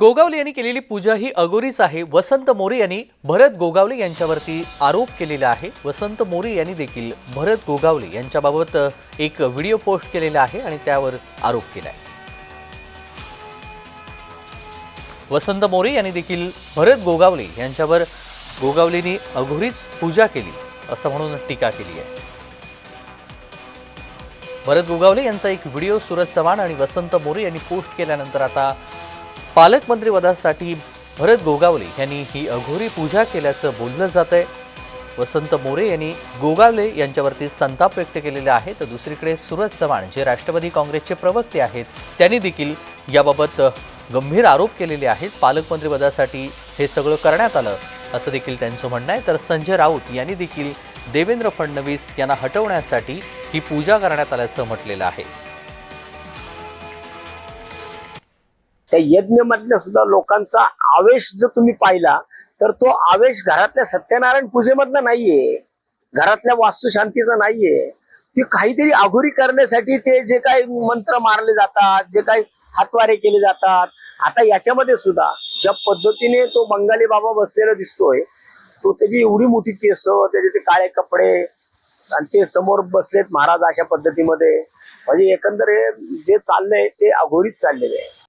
गोगावले यांनी केलेली पूजा ही अगोरीच आहे. वसंत मोरे यांनी भरत गोगावले यांच्यावरती आरोप केलेला आहे. वसंत मोरे यांनी देखील भरत गोगावले यांच्याबाबत एक व्हिडिओ पोस्ट केलेला आहे आणि त्यावर आरोप केला आहे. वसंत मोरे यांनी देखील भरत गोगावले यांच्यावर गोगावलेंनी अघोरीच पूजा केली असं म्हणून टीका केली आहे. भरत गोगावले यांचा एक व्हिडिओ सुरज चव्हाण आणि वसंत मोरे यांनी पोस्ट केल्यानंतर आता पालकमंत्रीपदासाठी भरत गोगावले यांनी ही अघोरी पूजा केल्याचं बोललं जात आहे. वसंत मोरे यांनी गोगावले यांच्यावरती संताप व्यक्त केलेला आहे. तर दुसरीकडे सुरज चव्हाण जे राष्ट्रवादी काँग्रेसचे प्रवक्ते आहेत त्यांनी देखील याबाबत गंभीर आरोप केलेले आहेत. पालकमंत्रीपदासाठी हे सगळं करण्यात आलं असं देखील त्यांचं म्हणणं आहे. तर संजय राऊत यांनी देखील देवेंद्र फडणवीस यांना हटवण्यासाठी ही पूजा करण्यात आल्याचं म्हटलेलं आहे. त्या यज्ञ मधल्या सुद्धा लोकांचा आवेश जर तुम्ही पाहिला तर तो आवेश घरातल्या सत्यनारायण पूजेमधला नाहीये. घरातल्या वास्तुशांतीचा नाहीये. ती काहीतरी आघुरी करण्यासाठी ते जे काही मंत्र मारले जातात जे काही हातवारे केले जातात आता याच्यामध्ये सुद्धा ज्या पद्धतीने तो बंगाली बाबा बसलेला दिसतोय तो त्याची एवढी मोठी केस त्याचे ते काळे कपडे आणि ते समोर बसलेत महाराज अशा पद्धतीमध्ये. म्हणजे एकंदर जे चाललंय ते अघोरीच चाललेले आहे.